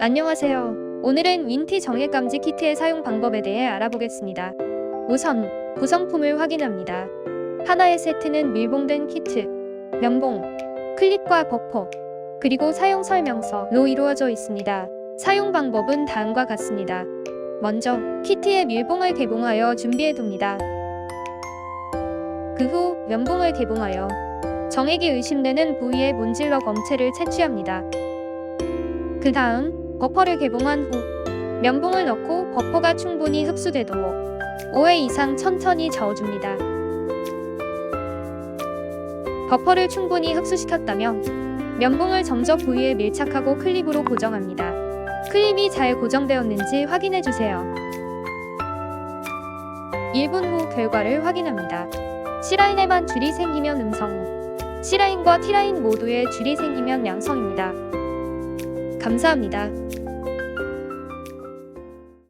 안녕하세요. 오늘은 윈티 정액 감지 키트의 사용 방법에 대해 알아보겠습니다. 우선 구성품을 확인합니다. 하나의 세트는 밀봉된 키트, 면봉, 클립과 버퍼, 그리고 사용 설명서로 이루어져 있습니다. 사용 방법은 다음과 같습니다. 먼저 키트의 밀봉을 개봉하여 준비해 둡니다. 그 후 면봉을 개봉하여 정액이 의심되는 부위에 문질러 검체를 채취합니다. 그 다음 버퍼를 개봉한 후 면봉을 넣고 버퍼가 충분히 흡수되도록 5회 이상 천천히 저어줍니다. 버퍼를 충분히 흡수시켰다면 면봉을 점적 부위에 밀착하고 클립으로 고정합니다. 클립이 잘 고정되었는지 확인해 주세요. 1분 후 결과를 확인합니다. C라인에만 줄이 생기면 음성, C라인과 T라인 모두에 줄이 생기면 양성입니다. 감사합니다.